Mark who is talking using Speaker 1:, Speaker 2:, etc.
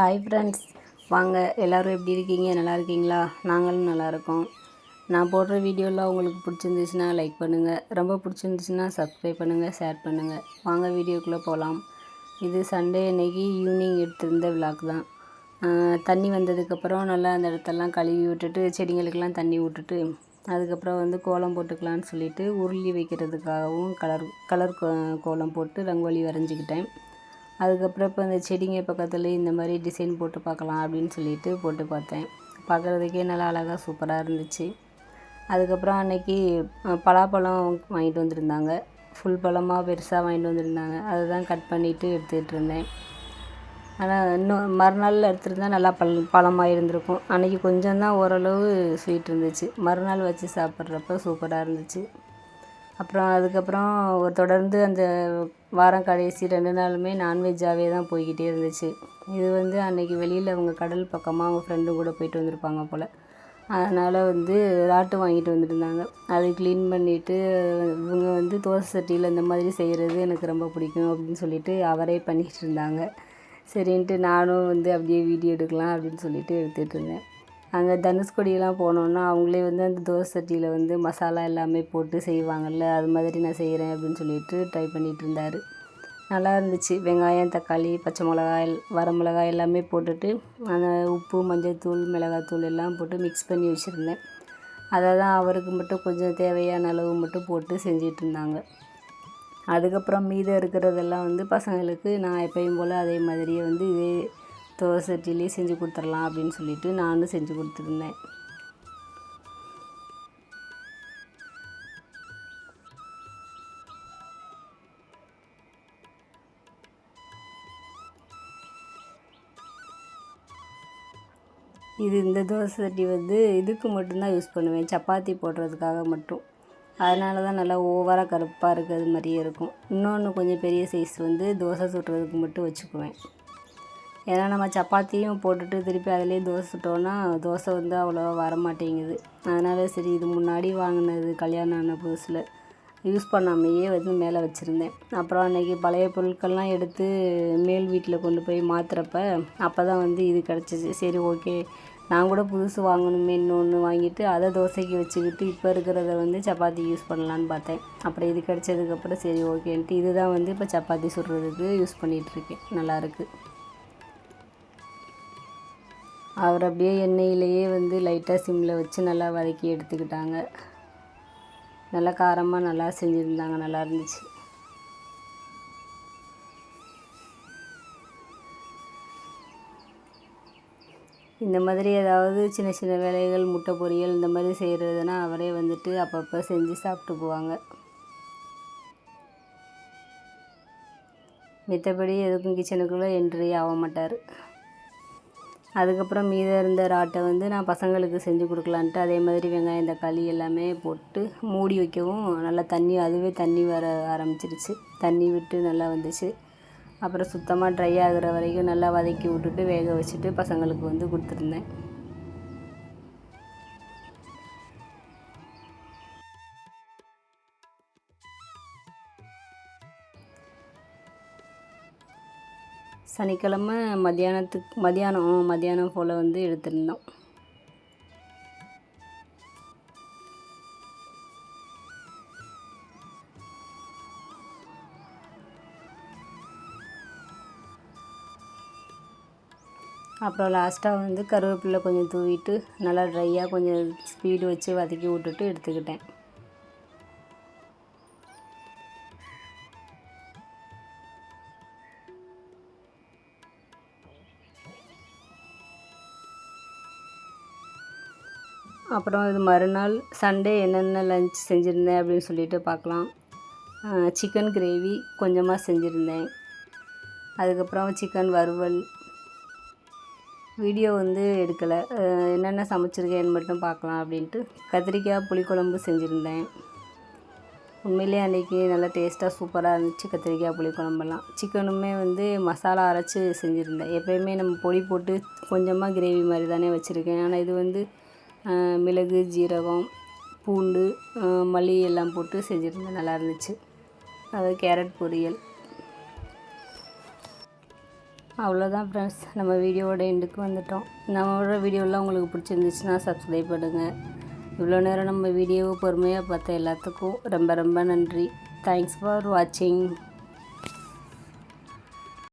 Speaker 1: hi friends வாங்க எல்லோரும் எப்படி இருக்கீங்க நல்லா இருக்கீங்களா நாங்களும் நல்லா இருக்கோம் நான் போடுற வீடியோலாம் உங்களுக்கு பிடிச்சிருந்துச்சுன்னா லைக் பண்ணுங்கள் ரொம்ப பிடிச்சிருந்துச்சுன்னா சப்ஸ்கிரைப் பண்ணுங்கள் ஷேர் பண்ணுங்கள் வாங்க வீடியோக்குள்ளே போகலாம் இது சண்டே அன்னைக்கு ஈவினிங் எடுத்திருந்த விளாக் தான் தண்ணி வந்ததுக்கப்புறம் நல்லா அந்த இடத்தெல்லாம் கழுவி விட்டுட்டு செடிங்களுக்கெல்லாம் தண்ணி விட்டுட்டு அதுக்கப்புறம் வந்து கோலம் போட்டுக்கலான்னு சொல்லிவிட்டு உருளி வைக்கிறதுக்காகவும் கலர் கலர் கோலம் போட்டு ரங்கோலி வரைஞ்சிக்கிட்டேன் அதுக்கப்புறம் இப்போ இந்த செடிங்க பக்கத்தில் இந்த மாதிரி டிசைன் போட்டு பார்க்கலாம் அப்படின்னு சொல்லிட்டு போட்டு பார்த்தேன் பார்க்குறதுக்கே நல்லா அழகாக சூப்பராக இருந்துச்சு அதுக்கப்புறம் அன்றைக்கி பலாப்பழம் வாங்கிட்டு வந்திருந்தாங்க ஃபுல் பழமாக பெருசாக வாங்கிட்டு வந்திருந்தாங்க அதை தான் கட் பண்ணிவிட்டு எடுத்துக்கிட்டு இருந்தேன் ஆனால் இன்னும் மறுநாள் எடுத்துருந்தா நல்லா பல் பழமாக இருந்திருக்கும் அன்றைக்கி கொஞ்சம் தான் ஓரளவு ஸ்வீட் இருந்துச்சு மறுநாள் வச்சு சாப்பிட்றப்ப சூப்பராக இருந்துச்சு அப்புறம் அதுக்கப்புறம் தொடர்ந்து அந்த வாரம் கடைசி ரெண்டு நாளுமே நான்வெஜ்ஜாகவே தான் போய்கிட்டே இருந்துச்சு இது வந்து அன்றைக்கி வெளியில் அவங்க கடல் பக்கமாக அவங்க ஃப்ரெண்டு கூட போயிட்டு வந்திருப்பாங்க போல் அதனால் வந்து ராட்டு வாங்கிட்டு வந்துருந்தாங்க அதை க்ளீன் பண்ணிவிட்டு இவங்க வந்து தோசை சட்டியில் இந்த மாதிரி செய்கிறது எனக்கு ரொம்ப பிடிக்கும் அப்படின்னு சொல்லிவிட்டு அவரே பண்ணிகிட்டு இருந்தாங்க சரின்ட்டு நானும் வந்து அப்படியே வீடியோ எடுக்கலாம் அப்படின்னு சொல்லிவிட்டு எடுத்துகிட்டு இருந்தேன் அங்கே தனுஷ்கொடியெல்லாம் போனோன்னா அவங்களே வந்து அந்த தோசை சட்டியில் வந்து மசாலா எல்லாமே போட்டு செய்வாங்கள்ல அது மாதிரி நான் செய்கிறேன் அப்படின்னு சொல்லிட்டு ட்ரை பண்ணிகிட்டு இருந்தார் நல்லா இருந்துச்சு வெங்காயம் தக்காளி பச்சை மிளகாய் வரமிளகாய் எல்லாமே போட்டுட்டு அந்த உப்பு மஞ்சள்தூள் மிளகாத்தூள் எல்லாம் போட்டு மிக்ஸ் பண்ணி வச்சுருந்தேன் அதை தான் அவருக்கு மட்டும் கொஞ்சம் தேவையான அளவு மட்டும் போட்டு செஞ்சிகிட்டு இருந்தாங்க அதுக்கப்புறம் மீதம் இருக்கிறதெல்லாம் வந்து பசங்களுக்கு நான் எப்பயும் போல் அதே மாதிரியே வந்து இதே தோசை சட்டிலே செஞ்சு கொடுத்துடலாம் அப்படின்னு சொல்லிட்டு நானும் செஞ்சு கொடுத்துருந்தேன் இது இந்த தோசை சட்டி வந்து இதுக்கு மட்டும்தான் யூஸ் பண்ணுவேன் சப்பாத்தி போடுறதுக்காக மட்டும் அதனால தான் நல்லா ஓவராக கருப்பாக இருக்கிறது மாதிரியே இருக்கும் இன்னொன்று கொஞ்சம் பெரிய சைஸ் வந்து தோசை சுடுறதுக்கு மட்டும் வச்சுக்குவேன் ஏன்னா நம்ம சப்பாத்தியும் போட்டுட்டு திருப்பி அதிலே தோசை சுட்டோன்னா தோசை வந்து அவ்வளோவா வரமாட்டேங்குது அதனால் சரி இது முன்னாடி வாங்கினது கல்யாணம் ஆன புதுசில் யூஸ் பண்ணாமையே வந்து மேலே வச்சுருந்தேன் அப்புறம் அன்றைக்கி பழைய பொருட்கள்லாம் எடுத்து மேல் வீட்டில் கொண்டு போய் மாற்றுறப்ப அப்போ தான் வந்து இது கிடச்சிச்சு சரி ஓகே நான் கூட புதுசு வாங்கணுமே இன்னொன்று வாங்கிட்டு அதை தோசைக்கு வச்சுக்கிட்டு இப்போ இருக்கிறத வந்து சப்பாத்தி யூஸ் பண்ணலான்னு பார்த்தேன் அப்புறம் இது கிடச்சதுக்கப்புறம் சரி ஓகேன்ட்டு இதுதான் வந்து இப்போ சப்பாத்தி சுடுறதுக்கு யூஸ் பண்ணிகிட்ருக்கேன் நல்லாயிருக்கு அவர் அப்படியே எண்ணெயிலேயே வந்து லைட்டாக சிம்மில் வச்சு நல்லா வதக்கி எடுத்துக்கிட்டாங்க நல்லா காரமாக நல்லா செஞ்சுருந்தாங்க நல்லா இருந்துச்சு இந்த மாதிரி ஏதாவது சின்ன சின்ன வேலைகள் முட்டை பொரியல் இந்த மாதிரி செய்கிறதுனா அவரே வந்துட்டு அப்பப்போ செஞ்சு சாப்பிட்டு போவாங்க மித்தபடி எதுக்கும் கிச்சனுக்குள்ளே என்ட்ரி ஆக மாட்டார் அதுக்கப்புறம் மீதம் இருந்த ராட்டை வந்து நான் பசங்களுக்கு செஞ்சு கொடுக்கலான்ட்டு அதே மாதிரி வெங்காயம் தக்காளி எல்லாமே போட்டு மூடி வைக்கவும் நல்லா தண்ணி அதுவே தண்ணி வர ஆரம்பிச்சிருச்சு தண்ணி விட்டு நல்லா வந்துச்சு அப்புறம் சுத்தமாக ட்ரை ஆகிற வரைக்கும் நல்லா வதக்கி விட்டுட்டு வேக வச்சுட்டு பசங்களுக்கு வந்து கொடுத்துருந்தேன் சனிக்கிழமை மத்தியானத்துக்கு மத்தியானம் மத்தியானம் போல் வந்து எடுத்திருந்தோம் அப்புறம் லாஸ்ட்டாக வந்து கருவேப்பிலை கொஞ்சம் தூவிட்டு நல்லா ட்ரையாக கொஞ்சம் ஸ்பீடு வச்சு வதக்கி விட்டுட்டு எடுத்துக்கிட்டேன் அப்புறம் இது மறுநாள் சண்டே என்னென்ன லன்ச் செஞ்சுருந்தேன் அப்படின்னு சொல்லிட்டு பார்க்கலாம் சிக்கன் கிரேவி கொஞ்சமாக செஞ்சுருந்தேன் அதுக்கப்புறம் சிக்கன் வறுவல் வீடியோ வந்து எடுக்கலை என்னென்ன சமைச்சிருக்கேன்னு மட்டும் பார்க்கலாம் அப்படின்ட்டு கத்திரிக்காய் புளிக்குழம்பு செஞ்சுருந்தேன் உண்மையிலே அன்றைக்கி நல்லா டேஸ்ட்டாக சூப்பராக இருந்துச்சு கத்திரிக்காய் புளிக்குழம்பெல்லாம் சிக்கனுமே வந்து மசாலா அரைச்சி செஞ்சுருந்தேன் எப்போயுமே நம்ம பொடி போட்டு கொஞ்சமாக கிரேவி மாதிரி தானே வச்சுருக்கேன் ஆனால் இது வந்து மிளகு ஜீரகம் பூண்டு மல்லி எல்லாம் போட்டு செஞ்சுருந்தேன் நல்லா இருந்துச்சு அது கேரட் பொரியல் அவ்வளோதான் ஃப்ரெண்ட்ஸ் நம்ம வீடியோவோட எண்டுக்கு வந்துட்டோம் நம்மளோட வீடியோலாம் உங்களுக்கு பிடிச்சிருந்துச்சுன்னா சப்ஸ்கிரைப் பண்ணுங்கள் இவ்வளோ நேரம் நம்ம வீடியோவை பொறுமையாக பார்த்த எல்லாத்துக்கும் ரொம்ப ரொம்ப நன்றி தேங்க்ஸ் ஃபார் வாட்சிங்